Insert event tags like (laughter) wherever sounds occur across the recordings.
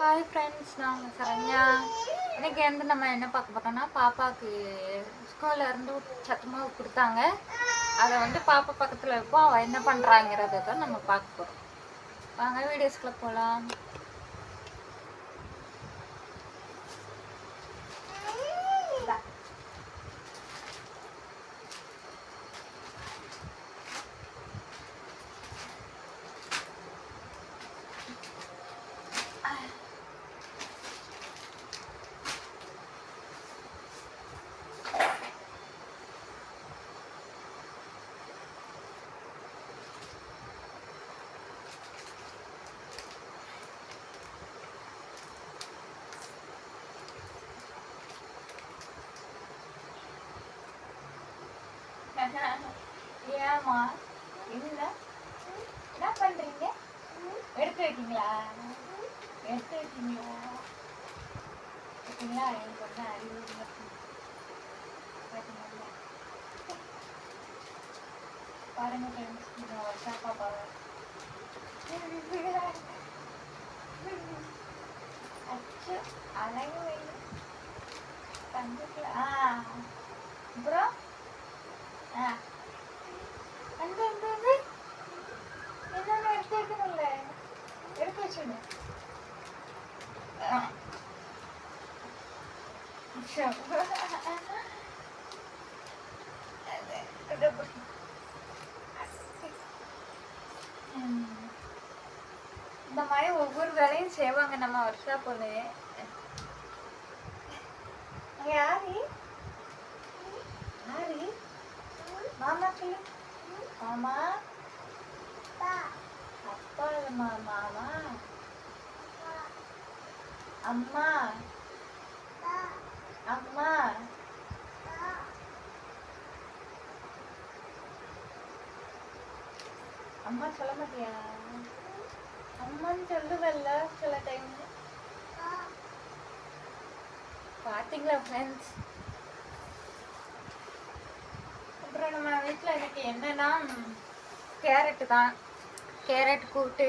Hi friends நான் உங்கள் சரண்யா. இன்னைக்கு வந்து நம்ம என்ன பார்க்க போறோம்னா பாப்பாவுக்கு ஸ்கூல்லேருந்து சத்துமாவு கொடுத்தாங்க. அதை வந்து பாப்பா பக்கத்தில் வைப்போம் அவள் என்ன பண்ணுறாங்கிறத தான் நம்ம பார்க்க போகிறோம் வாங்க வீடியோஸ்குள்ளே போகலாம் ஏமா இல்லை என்ன பண்றீங்க? எடுத்து வைக்கீங்களா எடுத்து வைக்கீங்களா பார்த்தீங்களா எனக்கு வந்து அறிவு பார்த்தீங்களா? பாருங்க ஃப்ரெண்ட்ஸ் பாப்பாவை அழகு வேணும். தங்கத்தில் ஆ அப்புறம் ஆ அங்க அங்க அங்க என்னென்ன எடுத்து வைக்கணும்ல எடுத்து வச்சுடு இந்த மாதிரி ஒவ்வொரு வேலையும் செய்வாங்க நம்ம வருஷா பொண்ணு யாரு? யாரு? மாமா சொல்லு. மாமா? அப்பா இல்லம்மா மாமா அம்மா? அம்மா? அம்மா சொல்ல மாட்டியா? அம்மான்னு சொல்லுவல்ல சில டைம் பாத்தீங்களா ஃப்ரெண்ட்ஸ் அப்புறம் நம்ம வீட்டில் இன்றைக்கி என்னன்னா கேரட்டு தான். கேரட் கூட்டு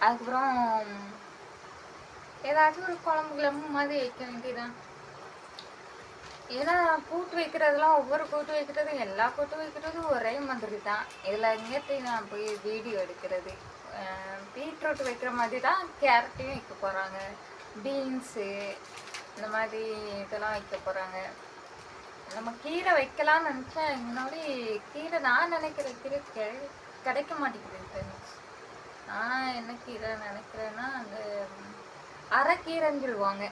அதுக்கப்புறம் ஏதாச்சும் ஒரு குழம்பு கிளம்பு மாதிரி வைக்க வேண்டியதான் ஏன்னா கூட்டு வைக்கிறதுலாம் ஒவ்வொரு கூட்டு வைக்கிறதும் எல்லா கூட்டு வைக்கிறதும் ஒரே மாதிரி தான் இதில் எங்கேட்டு நான் போய் வீடியோ எடுக்கிறது. பீட்ரூட் வைக்கிற மாதிரி தான் கேரட்டையும் வைக்க போகிறாங்க பீன்ஸு இந்த மாதிரி இதெல்லாம் வைக்க போகிறாங்க நம்ம கீரை வைக்கலாம்னு நினச்சேன் முன்னாடி கீரை நான் நினைக்கிற கீரை கிடை கிடைக்க மாட்டேங்குது நான் என்ன கீரை நினைக்கிறேன்னா அந்த அரைக்கீரைன்னு சொல்லுவாங்க.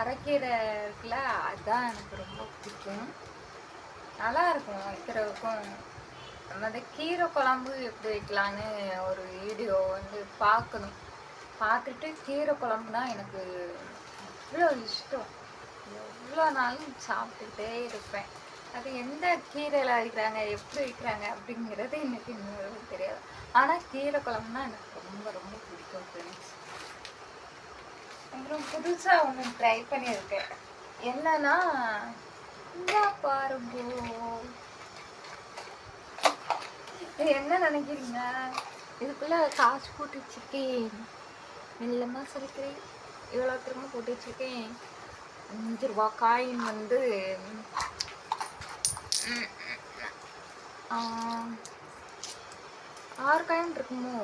அரைக்கீரை இருக்குல்ல அதுதான் எனக்கு ரொம்ப பிடிக்கும். நல்லா இருக்கும் வைக்கிறதுக்கும். அந்த கீரை குழம்பு எப்படி வைக்கலான்னு ஒரு வீடியோ வந்து பார்க்கணும். பார்த்துட்டு கீரை குழம்புனா எனக்கு அவ்வளோ இஷ்டம். எவ்வளோ நாளும் சாப்பிட்டுட்டே இருப்பேன். அது எந்த கீரையில் வைக்கிறாங்க எப்படி வைக்கிறாங்க அப்படிங்கிறது எனக்கு இன்னும் தெரியாது. ஆனால் கீரை குழம்புனா எனக்கு ரொம்ப ரொம்ப பிடிக்கும் ஃப்ரெண்ட்ஸ் அப்புறம் புதுசாக ஒன்று ட்ரை பண்ணியிருக்கேன். என்னன்னா இந்த பாருங்கோ. என்ன நினைக்கிறீங்க? இதுக்குள்ளே காசு போட்டு வச்சுருக்கேன். மெல்லமாக சொல்லிக்கிறேன் இவ்வளோ திரும்ப போட்டு வச்சுருக்கேன். அஞ்சு ரூபா காயின் வந்து ஆறு காயின் இருக்குமோ?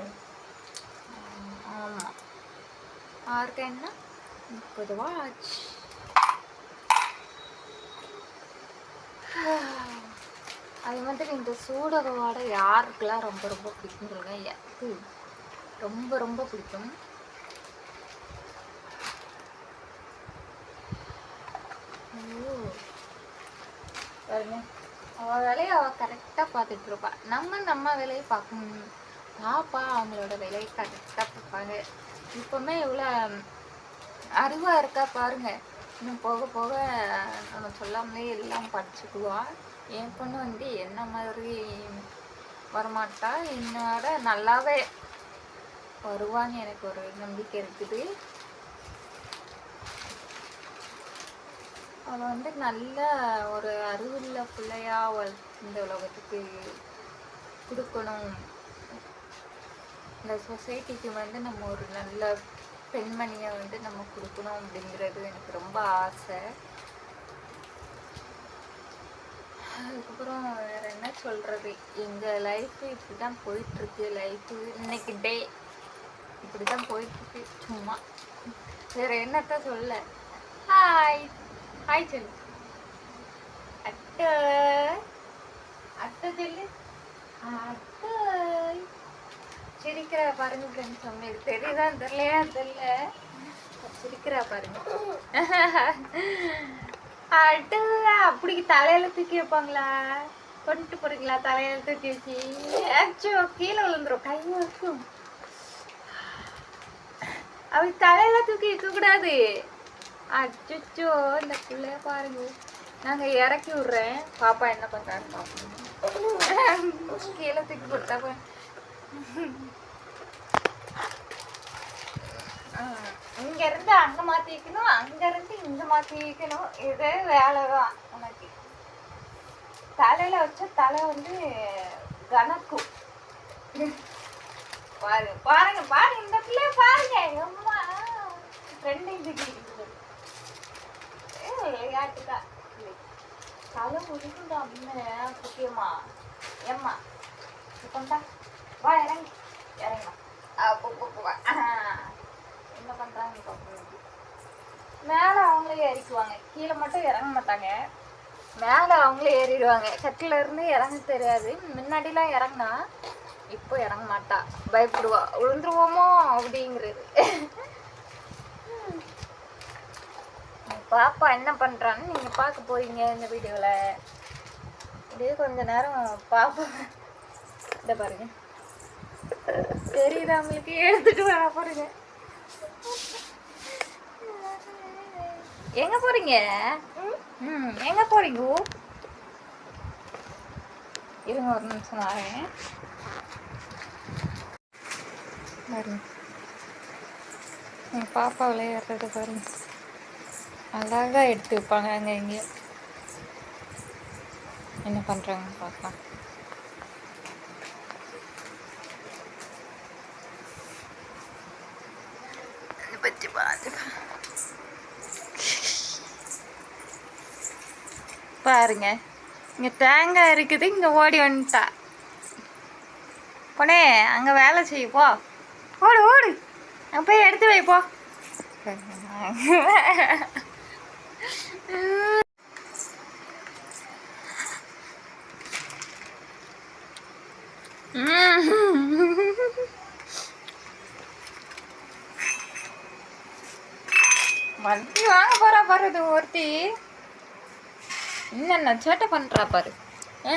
ஆமாம் ஆறு காயின்னா முப்பது ரூபா ஆச்சு அது மாதிரி இந்த சூடக வாடை யாருக்கெல்லாம் ரொம்ப ரொம்ப பிடிக்கும் சொல்லுங்க எனக்கு ரொம்ப ரொம்ப பிடிக்கும். ஐயோ. பாருங்க. அவ வேலையை அவள் கரெக்டாக பார்த்துட்டு இருப்பா. நம்ம நம்ம வேலையை பார்க்கணும் பாப்பா அவங்களோட வேலையை கரெக்டாக பார்ப்பாங்க. இப்போமே இவ்வளோ அறிவாக இருக்கா பாருங்க. இன்னும் போக போக நம்ம சொல்லாமலே எல்லாம் படிச்சுக்குவாள் என் பொண்ணு வந்து என்ன மாதிரி வரமாட்டா என்னோட நல்லாவே வருவான்னு எனக்கு ஒரு நம்பிக்கை இருக்குது. அவள் வந்து நல்ல ஒரு அறிவுள்ள பிள்ளையா அவள் இந்த உலகத்துக்கு கொடுக்கணும். இந்த சொசைட்டிக்கு வந்து நம்ம ஒரு நல்ல பெண்மணியை வந்து நம்ம கொடுக்கணும் அப்படிங்கிறது எனக்கு ரொம்ப ஆசை. அதுக்கப்புறம் வேற என்ன சொல்றது? எங்க லைஃப்பு இப்படி தான் போயிட்டுருக்கு. லைஃப்பு இன்னைக்கு டே இப்படி தான் போயிட்டுருக்கு. சும்மா. வேற என்னத்த சொல்ல? ஹாய் ஹாய் சொல்லு அட்டை அத்தை சொல்லு. அத்தை. சிரிக்கிறா பாருங்க ஃப்ரெண்ட்ஸ் உங்களுக்கு தெரியுதான் தெரியலையா தெரியல. சிரிக்கிறா பாருங்க. (laughs) அட்டு அப்படி தலையில தூக்கி வைப்பாங்களா? கொண்டு போறீங்களா தலையில தூக்கி வச்சு? அச்சோ கீழே விழுந்துரும் கை வரைக்கும் அப்படி தலையில தூக்கி வைக்க கூடாது. அச்சோ இந்த பிள்ளைய பாருங்க. நாங்க இறக்கி விடுறேன். பாப்பா என்ன பண்றாங்க பாப்போம். கீழே தூக்கி போட்டா பாரு. இங்க இருந்து அங்க மாத்திக்கணும் அங்க இருந்து இங்க மாத்திக்கணும். இது வேலைதான் உனக்கு. தலையில வச்ச தலை வந்து கணக்கும் பாரு பாருங்க பாருங்க இந்த பிள்ளைய பாருங்க. அம்மா ரெண்டு இதுக்கு விளையாட்டுதான் தலை முடிக்குண்டா அப்படின்னு முக்கியமா? ஏம்மா? கொண்டா வா இறங்கி. இறங்கலாம் அப்போ போ, போ, வா. ஆஹ். என்ன பண்றாங்க பாப்போம். மேலே அவங்களே ஏறிக்குவாங்க. கீழே மட்டும் இறங்க மாட்டாங்க. மேலே அவங்களே ஏறிடுவாங்க. கட்டில இருந்து இறங்க தெரியாது. முன்னாடிலாம் இறங்குனா இப்போ இறங்க மாட்டா. பயப்படுவா. விழுந்துருவோமோ? அப்படிங்கிறது. பாப்பா என்ன பண்ணுறான்னு நீங்கள் பார்க்க போறீங்க இந்த வீடியோவில் இதே கொஞ்ச நேரம் பாப்பா. இதை பாருங்க. தெரியுது அவங்களுக்கு எடுத்துட்டு வர பாருங்க எங்க போறீங்க? ம். எங்க போறீங்க? இருங்க ஒரு நிமிஷம் வரேன். பாருங்க. என் பாப்பா விளையாடுறது பாருங்க. அழகா எடுத்து வைப்பாங்க அங்க இங்க என்ன பண்றாங்கன்னு பார்க்கலாம் பாருங்க. இங்க தேங்காய் இருக்குது இங்க ஓடி வந்துட்டா. போனே அங்க வேலை செய்ய போ. ஓடு ஓடு. அங்கே போய் எடுத்து வை போ. வண்டி வாங்க போறா பாரு ஒருத்தி. என்னென்ன சேட்டை பண்றா பாரு. ஆ?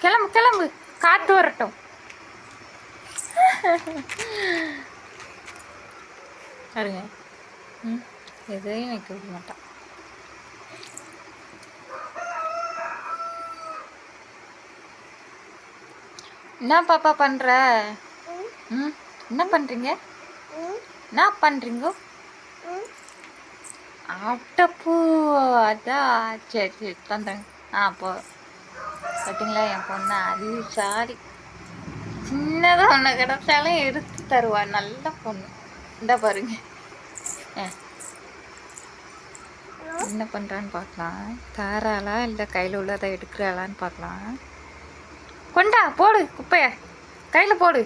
கிளம்பு கிளம்பு. காத்து வரட்டும். பாருங்க. ம் எதையும் வைக்க விட மாட்டான் என்ன பாப்பா பண்ற? ம். என்ன பண்றீங்க? என்ன பண்றீங்க? அட்டப்பூ அதான் சரி சரி தந்துடுங்க ஆ போ. பார்த்தீங்களா என் பொண்ணு? அது சாரி சின்னதாக ஒன்று கிடச்சாலும் எடுத்து தருவா. நல்ல பொண்ணு. இந்த பாருங்க. என்ன பண்ணுறான்னு பார்க்கலாம் தாராளா இல்லை கையில் உள்ளதை எடுக்கிறாளான்னு பார்க்கலாம் கொண்டா போடு குப்பைய. கையில் போடு.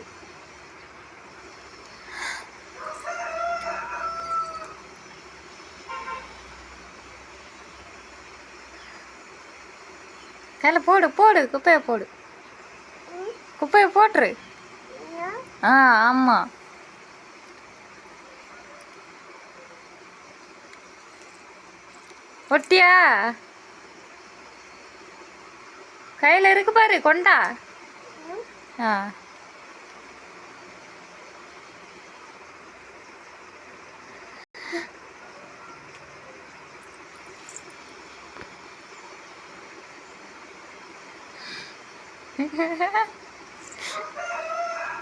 கையில் போடு போடு குப்பையை போடு. குப்பையை போட்டுரு. ஆ ஆமாம் ஒட்டியா? கையில் இருக்கு பாரு கொண்டா. ஆ.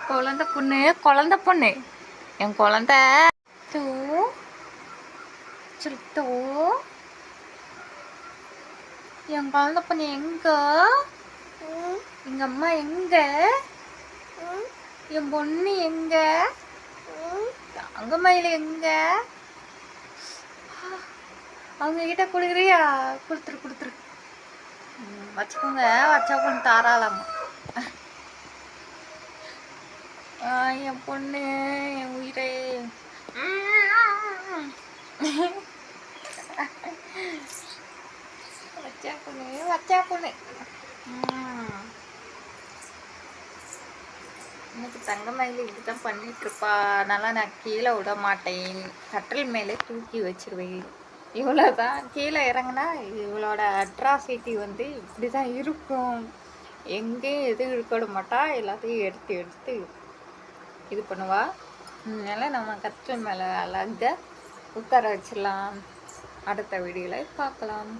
குழந்த பொண்ணு குழந்த பொண்ணு. என் குழந்த. தூ. தோ. என் குழந்த பொண்ணு எங்க? எங்க அம்மா எங்க? என் பொண்ணு எங்க? தங்கமயில் எங்க? அவங்க கிட்ட கொடுக்குறியா? கொடுத்துரு கொடுத்துரு. வச்சுக்கோங்க வச்சா பொண்ணு தாராளமா என் பொண்ணு என் உயிரே. வச்சா பொண்ணு வச்சா பொண்ணு. இன்னைக்கு தங்கமயில் இதுதான் தான் பண்ணிட்டு இருப்பா. அதனால நான் கீழே விட மாட்டேன் கட்டில் மேலே தூக்கி வச்சிருவேன். இவ்வளோதான் கீழே இறங்குனா இவளோட அட்ராசிட்டி வந்து இப்படி தான் இருக்கும். எங்கேயும் எதுவும் இருக்க மாட்டா எல்லாத்தையும் எடுத்து எடுத்து இது பண்ணுவா. அதனால நம்ம கற்று மேலே அழகாக உட்கார வச்சிடலாம். அடுத்த வீடியோவில் பார்க்கலாம்.